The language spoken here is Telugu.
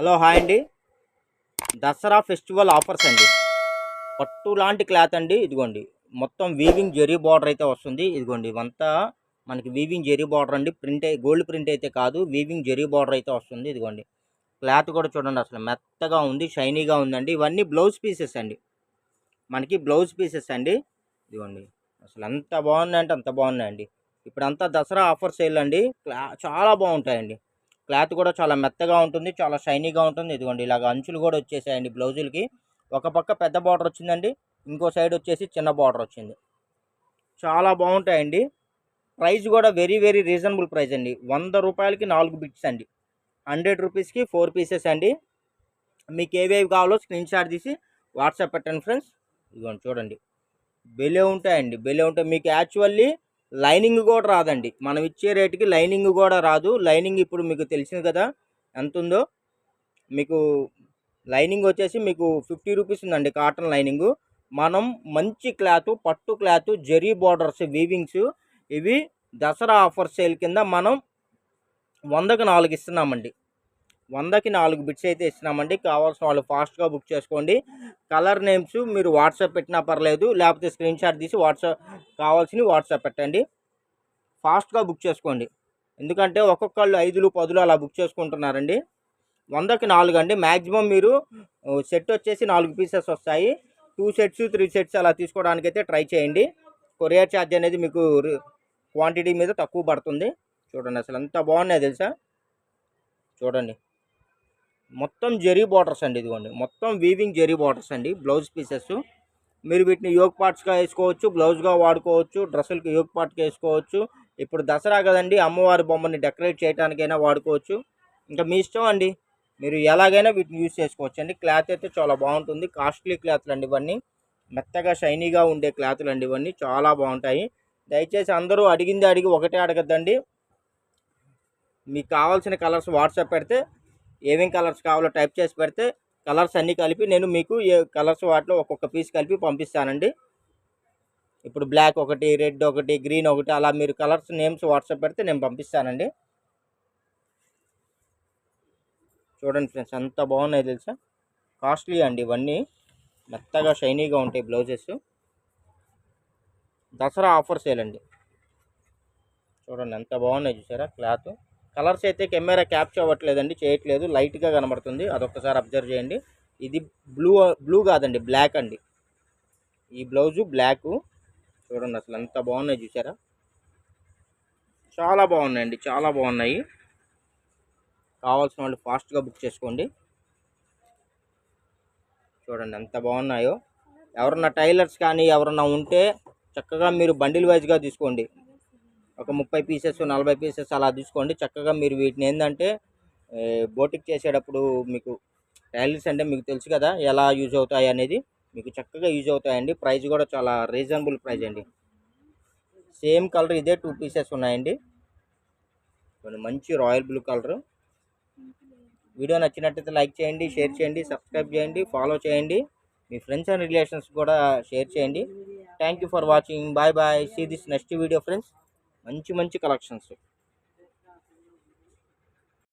హలో హాయ్ అండి. దసరా ఫెస్టివల్ ఆఫర్స్ అండి. పట్టు లాంటి క్లాత్ అండి ఇదిగోండి. మొత్తం వీవింగ్ జెరీ బార్డర్ అయితే వస్తుంది. ఇదిగోండి ఇవంతా మనకి వీవింగ్ జెరీ బార్డర్ అండి. ప్రింట్ గోల్డ్ ప్రింట్ అయితే కాదు వీవింగ్ జెరీ బార్డర్ అయితే వస్తుంది. ఇదిగోండి క్లాత్ కూడా చూడండి అసలు మెత్తగా ఉంది షైనీగా ఉందండి. ఇవన్నీ బ్లౌజ్ పీసెస్ అండి. మనకి బ్లౌజ్ పీసెస్ అండి. ఇదిగోండి అసలు ఎంత బాగున్నాయంటే అంత బాగున్నాయండి. ఇప్పుడంతా దసరా ఆఫర్ సేల్ అండి. క్లా చాలా బాగుంటాయండి. క్లాత్ కూడా చాలా మెత్తగా ఉంటుంది చాలా షైనీగా ఉంటుంది. ఇదిగోండి ఇలాగ అంచులు కూడా వచ్చేసాయండి బ్లౌజులకి. ఒక పక్క పెద్ద బార్డర్ వచ్చిందండి ఇంకో సైడ్ వచ్చేసి చిన్న బార్డర్ వచ్చింది. చాలా బాగుంటాయండి. ప్రైస్ కూడా వెరీ వెరీ రీజనబుల్ ప్రైస్ అండి. వంద రూపాయలకి నాలుగు బిట్స్ అండి. హండ్రెడ్ రూపీస్కి ఫోర్ పీసెస్ అండి. మీకు ఏవేవి కావాలో స్క్రీన్ షాట్ తీసి వాట్సాప్ పెట్టండి ఫ్రెండ్స్. ఇదిగోండి చూడండి. బెలే ఉంటాయండి బెలే ఉంటాయి. మీకు యాక్చువల్లీ లైనింగ్ కూడా రాదండి. మనం ఇచ్చే రేటుకి లైనింగ్ కూడా రాదు. లైనింగ్ ఇప్పుడు మీకు తెలిసింది కదా. ఎంత ఉందో మీకు లైనింగ్ వచ్చేసి మీకు ఫిఫ్టీ రూపీస్ ఉందండి కాటన్ లైనింగ్. మనం మంచి క్లాత్ పట్టు క్లాత్ జెరీ బార్డర్స్ వీవింగ్స్ ఇవి దసరా ఆఫర్ సేల్ కింద మనం వందకి నాలుగు ఇస్తున్నామండి. వందకి నాలుగు బిట్స్ అయితే ఇస్తున్నామండి. కావాల్సిన వాళ్ళు ఫాస్ట్గా బుక్ చేసుకోండి. కలర్ నేమ్స్ మీరు వాట్సాప్ పెట్టినా పర్లేదు లేకపోతే స్క్రీన్ షాట్ తీసి వాట్సాప్ కావాల్సినవి వాట్సాప్ పెట్టండి. ఫాస్ట్గా బుక్ చేసుకోండి. ఎందుకంటే ఒక్కొక్కళ్ళు ఐదులు పదులు అలా బుక్ చేసుకుంటున్నారండి. వందకి నాలుగు అండి. మ్యాక్సిమం మీరు సెట్ వచ్చేసి నాలుగు పీసెస్ వస్తాయి. టూ సెట్స్ త్రీ సెట్స్ అలా తీసుకోవడానికి అయితే ట్రై చేయండి. కొరియర్ ఛార్జ్ అనేది మీకు క్వాంటిటీ మీద తక్కువ పడుతుంది. చూడండి అసలు ఎంత బాగున్నాయి తెలుసా? చూడండి. మొత్తం జెరీ బార్డర్స్ అండి ఇదిగోండి. మొత్తం వీవింగ్ జెరీ బార్డర్స్ అండి. బ్లౌజ్ పీసెస్ మీరు వీటిని యోగ్ పార్ట్స్గా వేసుకోవచ్చు బ్లౌజ్గా వాడుకోవచ్చు డ్రెస్సులకి యోగ్ పార్ట్గా వేసుకోవచ్చు. ఇప్పుడు దసరా కదండి అమ్మవారి బొమ్మని డెకరేట్ చేయడానికైనా వాడుకోవచ్చు. ఇంకా మీ ఇష్టం అండి. మీరు ఎలాగైనా వీటిని యూజ్ చేసుకోవచ్చు అండి. క్లాత్ అయితే చాలా బాగుంటుంది. కాస్ట్లీ క్లాత్లు అండి ఇవన్నీ. మెత్తగా షైనీగా ఉండే క్లాత్లు అండి ఇవన్నీ. చాలా బాగుంటాయి. దయచేసి అందరూ అడిగింది అడిగి ఒకటే అడగద్దండి. మీకు కావాల్సిన కలర్స్ వాట్సాప్ పెడితే ఏమేం కలర్స్ కావాలో టైప్ చేసి పెడితే కలర్స్ అన్నీ కలిపి నేను మీకు ఏ కలర్స్ వాటిలో ఒక్కొక్క పీస్ కలిపి పంపిస్తానండి. ఇప్పుడు బ్లాక్ ఒకటి రెడ్ ఒకటి గ్రీన్ ఒకటి అలా మీరు కలర్స్ నేమ్స్ వాట్సాప్ పెడితే నేను పంపిస్తానండి. చూడండి ఫ్రెండ్స్ ఎంత బాగున్నాయి తెలుసా? కాస్ట్లీ అండి ఇవన్నీ. మెత్తగా షైనీగా ఉంటాయి బ్లౌజెస్. దసరా ఆఫర్ సేల్ అండి. చూడండి ఎంత బాగున్నాయి చూసారా? క్లాత్. కలర్స్ అయితే కెమెరా క్యాప్చర్ అవ్వట్లేదండి చేయట్లేదు. లైట్గా కనబడుతుంది. అదొక్కసారి అబ్జర్వ్ చేయండి. ఇది బ్లూ బ్లూ కాదండి బ్లాక్ అండి. ఈ బ్లౌజు బ్లాక్ చూడండి అసలు ఎంత బాగున్నాయి చూసారా? చాలా బాగున్నాయండి చాలా బాగున్నాయి. కావాల్సిన వాళ్ళు ఫాస్ట్గా బుక్ చేసుకోండి. చూడండి ఎంత బాగున్నాయో. ఎవరన్నా టైలర్స్ కానీ ఎవరన్నా ఉంటే చక్కగా మీరు బండిల్ వైజ్గా తీసుకోండి. ఒక ముప్పై పీసెస్ నలభై పీసెస్ అలా తీసుకోండి. చక్కగా మీరు వీటిని ఏంటంటే బోటిక్ చేసేటప్పుడు మీకు టైలర్స్ అంటే మీకు తెలుసు కదా ఎలా యూజ్ అవుతాయి అనేది. మీకు చక్కగా యూజ్ అవుతాయండి. ప్రైస్ కూడా చాలా రీజనబుల్ ప్రైస్ అండి. సేమ్ కలర్ ఇదే టూ పీసెస్ ఉన్నాయండి. కొన్ని మంచి రాయల్ బ్లూ కలర్. వీడియో నచ్చినట్టయితే లైక్ చేయండి షేర్ చేయండి సబ్స్క్రైబ్ చేయండి ఫాలో చేయండి. మీ ఫ్రెండ్స్ అండ్ రిలేషన్స్ కూడా షేర్ చేయండి. Thank you for watching. Bye bye. See this next video friends మంచి మంచి కలెక్షన్స్.